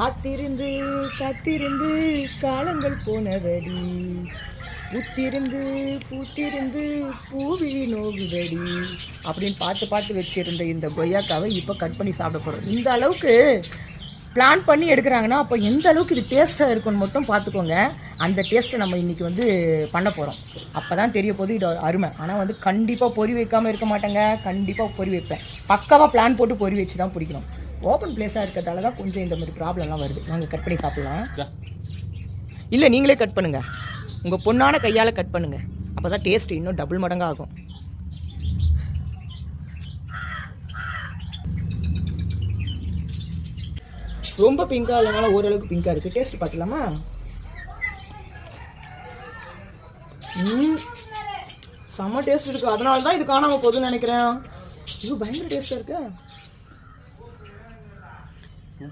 காத்திருந்து காத்திருந்து காலங்கள் போனதடி. பூத்திருந்து பூத்திருந்து பூவிழி நோகுதடி. அப்படின்னு பார்த்து பார்த்து வச்சிருந்த இந்த கொய்யாக்காவை இப்போ கட் பண்ணி சாப்பிட போகிறோம் இந்த அளவுக்கு பிளான் பண்ணி எடுக்கிறாங்கன்னா அப்போ எந்த அளவுக்கு இது டேஸ்ட்டாக இருக்குன்னு மட்டும் பார்த்துக்கோங்க. அந்த டேஸ்ட்டை நம்ம இன்றைக்கி வந்து பண்ண போகிறோம் அப்போ தான் தெரிய போது இது அருமை. ஆனால் வந்து கண்டிப்பாக பொறி வைக்காமல் இருக்க மாட்டேங்க. கண்டிப்பாக பொறி வைப்பேன். பக்காவாக பிளான் போட்டு பொறி வச்சு தான் பிடிக்கணும் ஓப்பன் பிளேஸாக இருக்கிறதால தான் கொஞ்சம் இந்த மாதிரி ப்ராப்ளம்லாம் வருது. நாங்கள் கட் பண்ணி சாப்பிட்லாம். இல்லை நீங்களே கட் பண்ணுங்கள் உங்கள் பொண்ணான கையால் கட் பண்ணுங்கள் அப்போ தான் டேஸ்ட் இன்னும் டபுள் மடங்காக ரொம்ப பிங்காக இல்லைனாலும் ஓரளவுக்கு பிங்காக இருக்குது டேஸ்ட் பார்த்துலாமா ம். செம்ம டேஸ்ட் இருக்குது அதனால தான் இது காணாமல் போகுதுன்னு நினைக்கிறேன். இது பயங்கர டேஸ்ட்டாக இருக்கு.